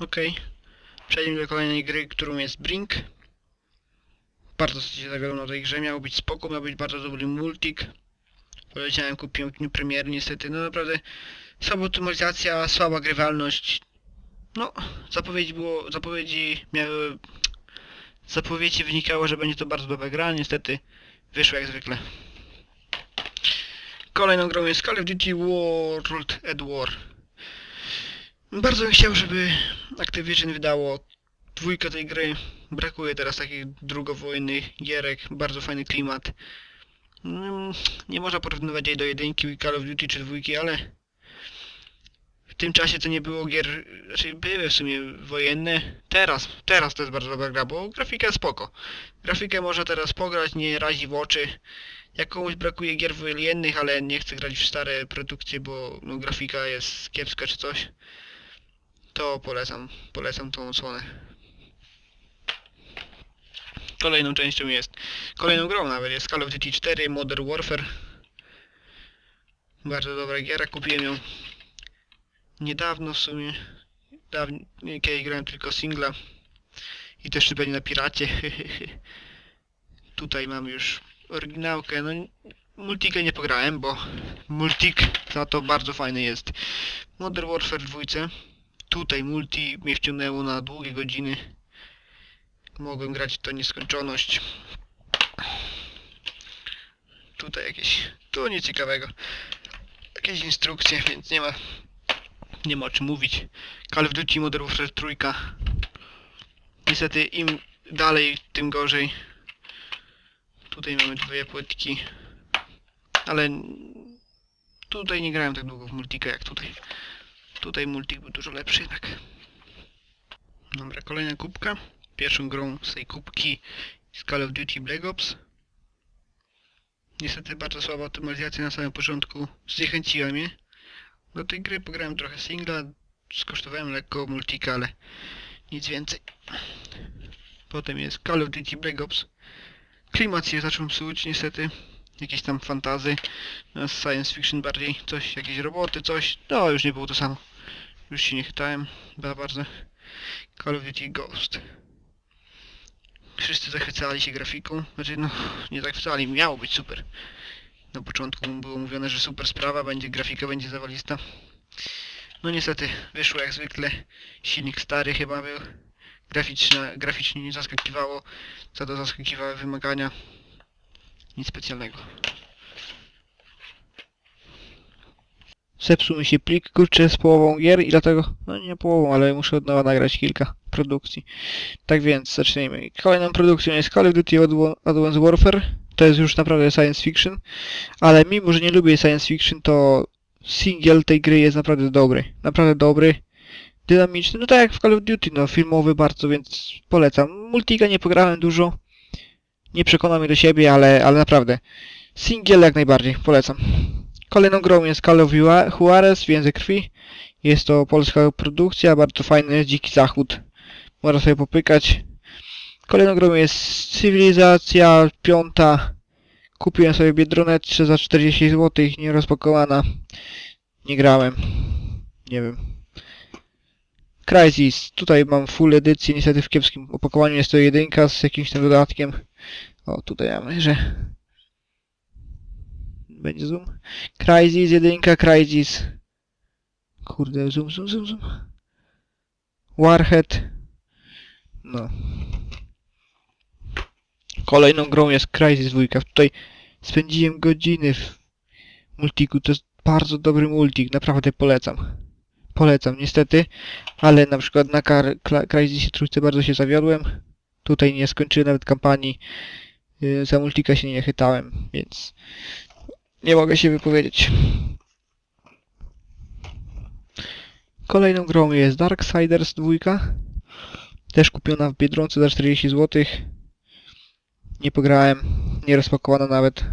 Okej. Przejdźmy do kolejnej gry, którą jest Brink. Bardzo się zawiodłem na tej grze. Miał być spoko, miał być bardzo dobry multik. Poleciałem, kupiłem w dniu premiery, niestety. No naprawdę słaba optymalizacja, słaba grywalność. No, zapowiedzi było, zapowiedzi miały... Zapowiedzi wynikało, że będzie to bardzo dobra gra, niestety wyszło jak zwykle. Kolejną grą jest Call of Duty World at War. Bardzo bym chciał, żeby Activision wydało dwójkę tej gry. Brakuje teraz takich drugowojennych gierek, bardzo fajny klimat. Mm, Nie można porównywać jej do jedynki Call of Duty czy dwójki, ale w tym czasie to nie było gier, znaczy były w sumie wojenne. Teraz, teraz to jest bardzo dobra gra, bo grafika jest spoko. Grafikę można teraz pograć, nie razi w oczy. Jak komuś brakuje gier wojennych, ale nie chce grać w stare produkcje, bo no, grafika jest kiepska czy coś, to polecam, polecam tą odsłonę. Kolejną częścią jest, kolejną grą nawet jest Call of Duty 4 Modern Warfare. Bardzo dobra giera, kupiłem ją niedawno w sumie. Dawniej, kiedyś grałem tylko singla. I też pewnie na piracie. Tutaj mam już oryginałkę. No, multikę nie pograłem, bo multik za to bardzo fajny jest. Modern Warfare 2. Tutaj multi mnie wciągnęło na długie godziny. Mogłem grać to nieskończoność. Tutaj jakieś... Tu nic ciekawego. Jakieś instrukcje, więc nie ma... Nie ma o czym mówić. Call of Duty Modern Warfare 3. Niestety im dalej, tym gorzej. Tutaj mamy dwie płytki. Ale tutaj nie grałem tak długo w multika jak tutaj. Tutaj multik był dużo lepszy jednak. Dobra, kolejna kubka. Pierwszą grą z tej kubki jest Call of Duty Black Ops. Niestety bardzo słaba optymalizacja na samym początku. Zniechęciła mnie. Do tej gry pograłem trochę singla. Skosztowałem lekko multika, ale nic więcej. Potem jest Call of Duty Black Ops. Klimat się zaczął psuć niestety. Jakieś tam fantazy. Science fiction bardziej. Coś, jakieś roboty, coś. No już nie było to samo. Już się nie chytałem za bardzo. Call of Duty Ghost. Wszyscy zachwycali się grafiką. Znaczy no, nie zachwycali. Miało być super. Na początku było mówione, że super sprawa, będzie grafika, będzie zawalista. No niestety, wyszło jak zwykle. Silnik stary chyba był. Graficznie nie zaskakiwało. Za to zaskakiwały wymagania. Nic specjalnego. Zepsuł mi się plik, kurczę, z połową gier i dlatego, no nie połową, ale muszę od nowa nagrać kilka produkcji. Tak więc, zacznijmy. Kolejną produkcją jest Call of Duty Advanced Warfare. To jest już naprawdę science fiction, ale mimo, że nie lubię science fiction, to single tej gry jest naprawdę dobry. Naprawdę dobry dynamiczny, no tak jak w Call of Duty, no filmowy bardzo, więc polecam. Multiga nie pograłem dużo, nie przekonał mnie do siebie, ale, ale naprawdę. Single jak najbardziej, polecam. Kolejną grą jest Call of Jua- Juarez, Więzy Krwi. Jest to polska produkcja, bardzo fajny Dziki Zachód. Można sobie popykać. Kolejną grą jest Cywilizacja Piąta. Kupiłem sobie Biedroneczkę za 40 zł, nierozpakowana. Nie grałem. Nie wiem. Crysis. Tutaj mam full edycję, niestety w kiepskim opakowaniu jest to jedynka z jakimś tam dodatkiem. O, tutaj mamy, że... Będzie zoom. Crysis, jedynka, Crysis. Kurde, zoom, zoom, zoom, zoom. Warhead. No. Kolejną grą jest Crysis 2. Tutaj spędziłem godziny w multiku. To jest bardzo dobry multik, naprawdę polecam. Polecam, niestety, ale na przykład na Crysisie trójce bardzo się zawiodłem. Tutaj nie skończyłem nawet kampanii. Yy, Za multika się nie chytałem, więc nie mogę się wypowiedzieć. Kolejną grą jest Darksiders 2. Też kupiona w Biedronce za 40 zł. Nie pograłem, nie rozpakowana nawet.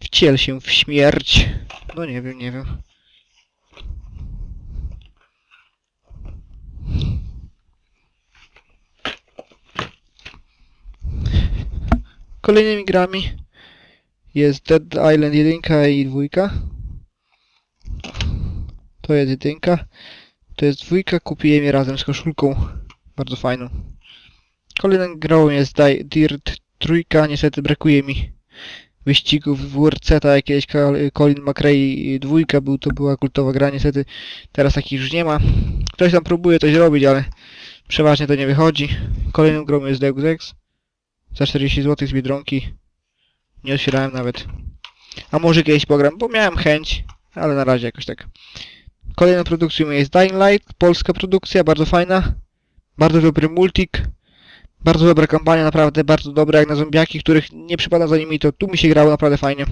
Wciel się w śmierć. No nie wiem, nie wiem. Kolejnymi grami jest Dead Island 1 i 2. To jest jedynka. To jest dwójka, kupiłem je razem z koszulką. Bardzo fajną. Kolejną grą jest Di- Dirt trójka, niestety brakuje mi wyścigów w WRC, jak kiedyś Col- Colin McRae dwójka był, to była kultowa gra, niestety teraz takich już nie ma. Ktoś tam próbuje coś robić, ale przeważnie to nie wychodzi. Kolejną grą jest Deus Ex. Za 40 zł z Biedronki. Nie otwierałem nawet. A może kiedyś pogram, bo miałem chęć, ale na razie jakoś tak. Kolejną produkcją jest Dying Light, polska produkcja, bardzo fajna. Bardzo dobry multik. Bardzo dobra kampania, naprawdę bardzo dobra, jak na zombiaki, których nie przypada za nimi, to tu mi się grało naprawdę fajnie.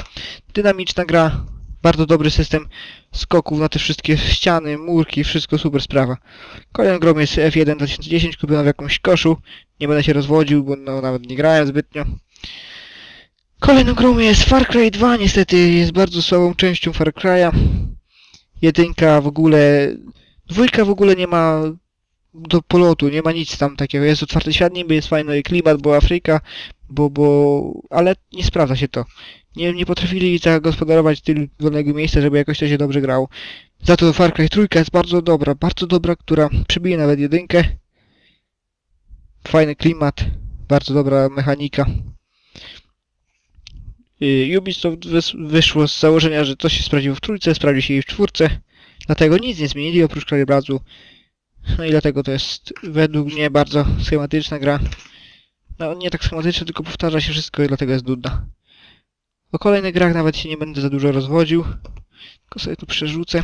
Dynamiczna gra, bardzo dobry system skoków na te wszystkie ściany, murki, wszystko super sprawa. Kolejną grą jest F1 2010, kupiona w jakimś koszu. Nie będę się rozwodził, bo no, nawet nie grałem zbytnio. Kolejną grą jest Far Cry 2, niestety jest bardzo słabą częścią Far Cry'a. Jedynka w ogóle... Dwójka w ogóle nie ma do polotu, nie ma nic tam takiego. Jest otwarty świat, niby jest fajny klimat, bo Afryka, bo, bo... ale nie sprawdza się to. Nie, nie potrafili zagospodarować tyle wolnego miejsca, żeby jakoś to się dobrze grało. Za to Far Cry 3 jest bardzo dobra, bardzo dobra, która przebije nawet jedynkę. Fajny klimat, bardzo dobra mechanika. Y, Ubisoft wys- wyszło z założenia, że to się sprawdziło w trójce, sprawdzi się i w czwórce. Dlatego nic nie zmienili oprócz krajobrazu. No i dlatego to jest według mnie bardzo schematyczna gra. No nie tak schematyczna, tylko powtarza się wszystko i dlatego jest nudna. O kolejnych grach nawet się nie będę za dużo rozwodził. Tylko sobie tu przerzucę.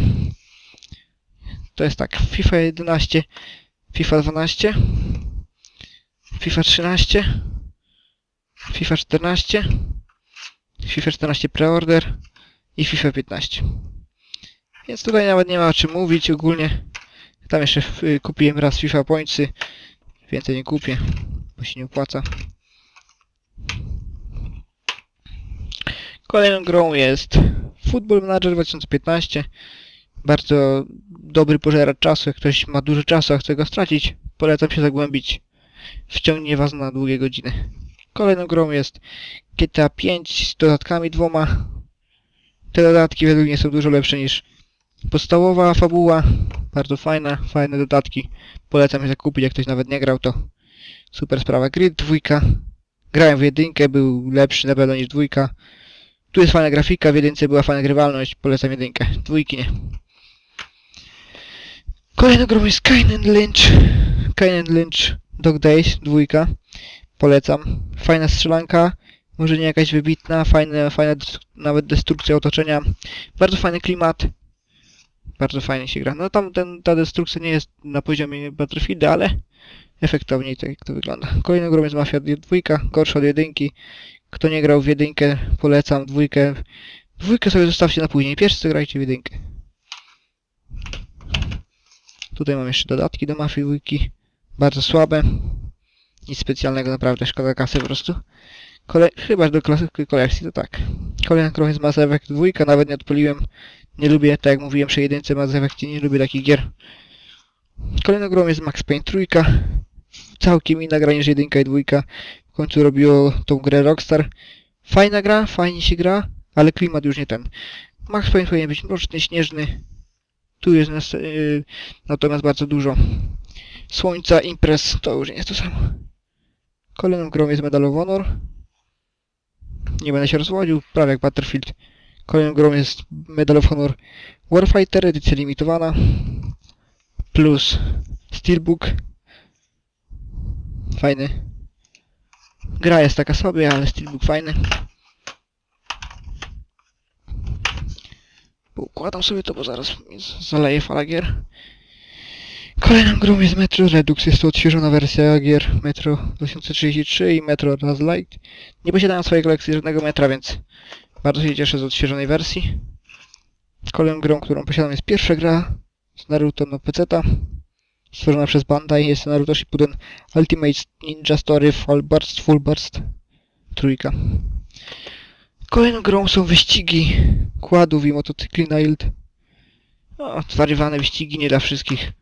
To jest tak, FIFA 11, FIFA 12, FIFA 13, FIFA 14, FIFA 14 preorder i FIFA 15. Więc tutaj nawet nie ma o czym mówić ogólnie. Tam jeszcze y, kupiłem raz FIFA Pointsy. Więcej nie kupię, bo się nie opłaca. Kolejną grą jest Football Manager 2015. Bardzo dobry pożeracz czasu. Jak ktoś ma dużo czasu, a chce go stracić, polecam się zagłębić. Wciągnie was na długie godziny. Kolejną grą jest GTA 5 z dodatkami dwoma. Te dodatki według mnie są dużo lepsze niż podstawowa fabuła. Bardzo fajna, fajne dodatki. Polecam je zakupić, jak ktoś nawet nie grał, to super sprawa. Grid dwójka. Grałem w jedynkę, był lepszy na pewno niż dwójka. Tu jest fajna grafika, w jedynce była fajna grywalność, polecam jedynkę. Dwójki nie. Kolejną grą jest Kane and Lynch. Kane and Lynch Dog Days, dwójka. Polecam. Fajna strzelanka, może nie jakaś wybitna, fajne, fajna nawet destrukcja otoczenia. Bardzo fajny klimat. Bardzo fajnie się gra. No tam ten, ta destrukcja nie jest na poziomie Battlefielda, ale efektowniej tak jak to wygląda. Kolejną grą jest Mafia 2, gorsza od jedynki. Kto nie grał w jedynkę, polecam dwójkę. Dwójkę sobie zostawcie na później. Pierwszy grajcie w jedynkę. Tutaj mam jeszcze dodatki do Mafii 2. Bardzo słabe. Nic specjalnego, naprawdę szkoda kasy po prostu. Kole chyba do klasyki kolekcji, to tak. Kolejna grą jest Mass Effect 2, nawet nie odpaliłem. Nie lubię, tak jak mówiłem przy jedynce Mass Effectie, nie lubię takich gier. Kolejną grą jest Max Payne 3. Całkiem inna gra niż jedynka i dwójka. W końcu robiło tą grę Rockstar. Fajna gra, fajnie się gra, ale klimat już nie ten. Max Payne powinien być mroczny, śnieżny. Tu jest nas, yy, natomiast bardzo dużo słońca, imprez, to już nie jest to samo. Kolejną grą jest Medal of Honor. Nie będę się rozwodził, prawie jak Battlefield. Kolejną grą jest Medal of Honor Warfighter, edycja limitowana. Plus Steelbook. Fajny. Gra jest taka sobie, ale Steelbook fajny. Układam sobie to, bo zaraz zaleje fala gier. Kolejną grą jest Metro Redux, jest to odświeżona wersja gier Metro 2033 i Metro Last Light. Nie posiadałem swojej kolekcji żadnego metra, więc bardzo się cieszę z odświeżonej wersji. Kolejną grą, którą posiadam jest pierwsza gra z Naruto na PC-ta. Stworzona przez Bandai, jest to Naruto Shippuden Ultimate Ninja Story Full Burst, Full Burst trójka. Kolejną grą są wyścigi kładów i motocykli na Ild. O, zwariowane wyścigi nie dla wszystkich.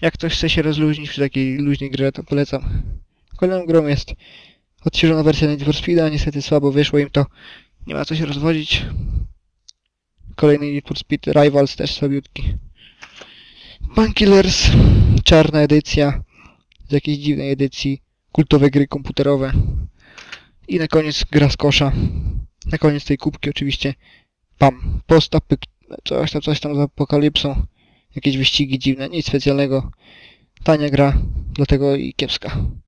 Jak ktoś chce się rozluźnić przy takiej luźnej grze, to polecam. Kolejną grą jest odświeżona wersja Need for Speed'a, niestety słabo wyszło im to. Nie ma co się rozwodzić. Kolejny Need for Speed Rivals też słabiutki. Painkillers, czarna edycja z jakiejś dziwnej edycji, kultowe gry komputerowe. I na koniec gra z kosza. Na koniec tej kubki oczywiście. Pam, postapy, coś tam, coś tam z apokalipsą jakieś wyścigi dziwne, nic specjalnego. Tania gra, dlatego i kiepska.